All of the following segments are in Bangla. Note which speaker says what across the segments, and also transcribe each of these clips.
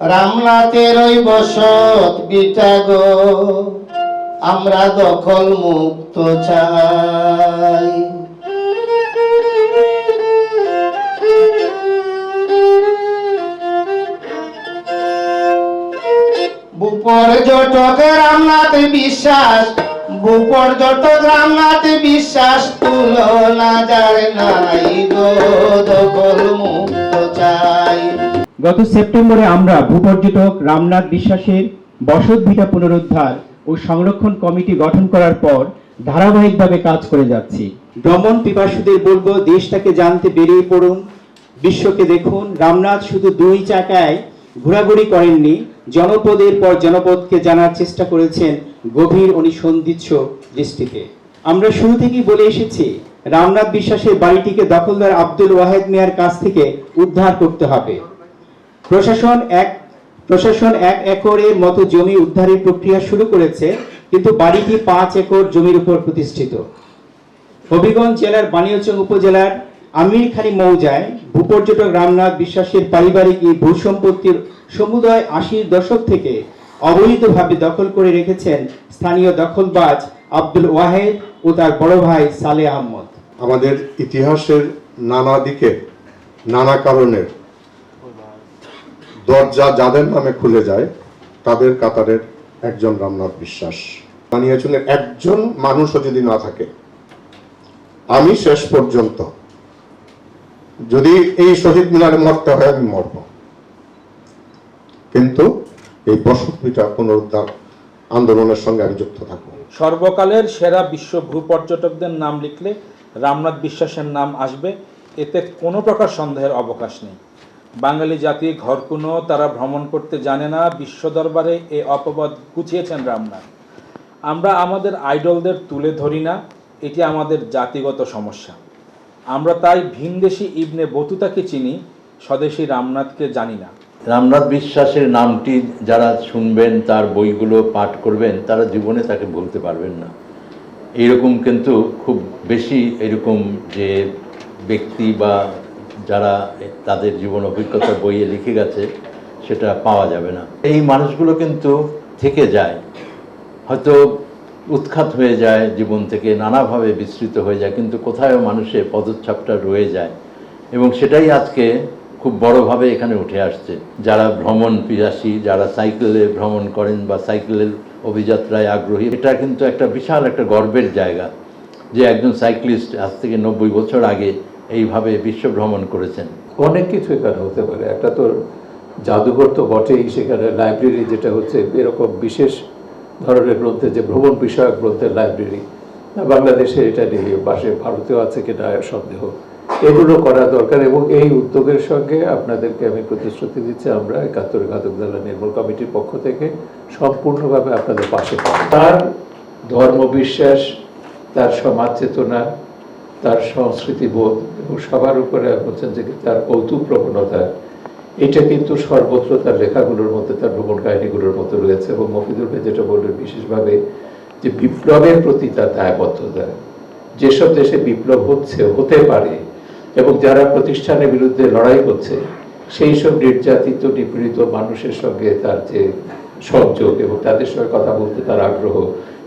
Speaker 1: রামনাথের ওই বসত বিটা গো। আমরা দখল মুক্ত চাই। ভূপর্যটক রামনাথ বিশ্বাস ভূপর্যটক রামনাথ বিশ্বাস তুলনা যার নাই গো দখল চাই
Speaker 2: গত সেপ্টেম্বরে আমরা ভূপর্যটক রামনাথ বিশ্বাসের বসত ভিটা পুনরুদ্ধার ও সংরক্ষণ কমিটি গঠন করার পর ধারাবাহিকভাবে কাজ করে যাচ্ছি। ভ্রমণ পিপাসুদের বলব, দেশটাকে জানতে বেরিয়ে পড়ুন, বিশ্বকে দেখুন। রামনাথ শুধু দুই চাকায় ঘোরাঘুরি করেননি, জনপদের পর জনপদকে জানার চেষ্টা করেছেন গভীর অনুসন্ধিৎস দৃষ্টিতে। আমরা শুরু থেকেই বলে এসেছি, রামনাথ বিশ্বাসের বাড়িটিকে দখলদার আব্দুল ওয়াহেদ মিয়ার কাছ থেকে উদ্ধার করতে হবে। প্রশাসন এক প্রশাসন এক একরের মতো জমি উদ্ধারের প্রক্রিয়া শুরু করেছে, কিন্তু বাড়িটি পাঁচ একর জমির উপর প্রতিষ্ঠিত। হবিগঞ্জ জেলার বানিয়াচং উপজেলার আমিরখানি মৌজায় ভূপর্যটক রামনাথ বিশ্বাসের পারিবারিক এই ভূসম্পত্তির সমুদয় আশির দশক থেকে অবৈধভাবে দখল করে রেখেছেন স্থানীয় দখলবাজ আব্দুল ওয়াহেদ ও তার বড় ভাই সালে আহমদ।
Speaker 3: আমাদের ইতিহাসের নানা দিকে, নানা কারণের দরজা যাদের নামে খুলে যায়, তাদের কাতারের একজন রামনাথ বিশ্বাস। বানিয়েছিলেন একজন মানুষও যদি না থাকে, আমি শেষ পর্যন্ত যদি এই শহীদ মিনারে মরতে হয়, আমি মরব। কিন্তু এই বসতভিটা পুনরুদ্ধার আন্দোলনের সঙ্গে আমি যুক্ত থাকব।
Speaker 4: সর্বকালের সেরা বিশ্ব ভূ পর্যটকদের নাম লিখলে রামনাথ বিশ্বাসের নাম আসবে, এতে কোনো প্রকার সন্দেহের অবকাশ নেই। বাঙালি জাতি ঘরকুনো, তারা ভ্রমণ করতে জানে না, বিশ্ব দরবারে এ অপবাদ গুছিয়েছেন রামনাথ। আমরা আমাদের আইডলদের তুলে ধরি না, এটি আমাদের জাতিগত সমস্যা। আমরা তাই ভিনদেশি ইবনে বতুতাকে চিনি, স্বদেশী রামনাথকে জানি না।
Speaker 5: রামনাথ বিশ্বাসের নামটি যারা শুনবেন, তার বইগুলো পাঠ করবেন, তারা জীবনে তাকে বলতে পারবেন না। এইরকম কিন্তু খুব বেশি এরকম যে ব্যক্তি বা যারা তাদের জীবন অভিজ্ঞতা বইয়ে লিখে গেছে, সেটা পাওয়া যাবে না। এই মানুষগুলো কিন্তু থেকে যায়, হয়তো উৎখাত হয়ে যায়, জীবন থেকে নানাভাবে বিস্তৃত হয়ে যায়, কিন্তু কোথাও মানুষের পদচ্ছাপটা রয়ে যায়। এবং সেটাই আজকে খুব বড়ভাবে এখানে উঠে আসছে। যারা ভ্রমণ পিয়াসী, যারা সাইকেলে ভ্রমণ করেন বা সাইকেলের অভিযাত্রায় আগ্রহী, এটা কিন্তু একটা বিশাল একটা গর্বের জায়গা। যে একজন সাইক্লিস্ট আজ থেকে নব্বই বছর আগে এইভাবে বিশ্ব ভ্রমণ করেছেন।
Speaker 6: অনেক কিছু এখানে হতে পারে। একটা তো জাদুঘর তো বটেই, সেখানে লাইব্রেরি যেটা হচ্ছে, এরকম বিশেষ ধরনের গ্রন্থে যে ভ্রমণ বিষয়ক গ্রন্থের লাইব্রেরি বাংলাদেশে এটা নেই পাশে ভারতেও আছে কিনা সন্দেহ। এগুলো করা দরকার এবং এই উদ্যোগের সঙ্গে আপনাদেরকে আমি প্রতিশ্রুতি দিচ্ছি, আমরা একাত্তর ঘাতক দলের নির্মূল কমিটির পক্ষ থেকে সম্পূর্ণভাবে আপনাদের পাশে তার ধর্মবিশ্বাস, তার সমাজ চেতনা তার সংস্কৃতি বোধ এবং সবার উপরে বলছেন যে তার কৌতুক প্রবণতা, এটা কিন্তু সর্বত্র তার লেখাগুলোর মধ্যে, তার ভ্রমণ কাহিনীগুলোর মধ্যে রয়েছে এবং মফিদুল ভাই যেটা বললেন বিশেষভাবে যে বিপ্লবের প্রতি তার দায়বদ্ধতা, যেসব দেশে বিপ্লব হচ্ছে, হতে পারে এবং যারা প্রতিষ্ঠানের বিরুদ্ধে লড়াই করছে, সেই সব নির্যাতিত, নিপীড়িত মানুষের সঙ্গে তার যে সংযোগ এবং তাদের সঙ্গে কথা বলতে তার আগ্রহ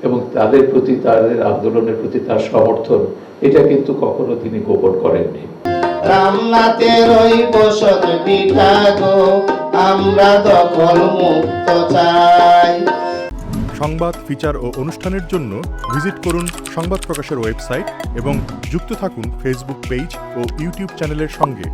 Speaker 6: এবং তাদের প্রতি তাদের আন্দোলনের প্রতি তার সমর্থন এটা কিন্তু কখনো তিনি গোপন করেননি।
Speaker 1: রামনাথের ওই বসত গো আমরা দখল মুক্ত চাই।
Speaker 7: সংবাদ ফিচার ও অনুষ্ঠানের জন্য ভিজিট করুন সংবাদ প্রকাশের ওয়েবসাইট এবং যুক্ত থাকুন ফেসবুক পেজ ও ইউটিউব চ্যানেলের সঙ্গে।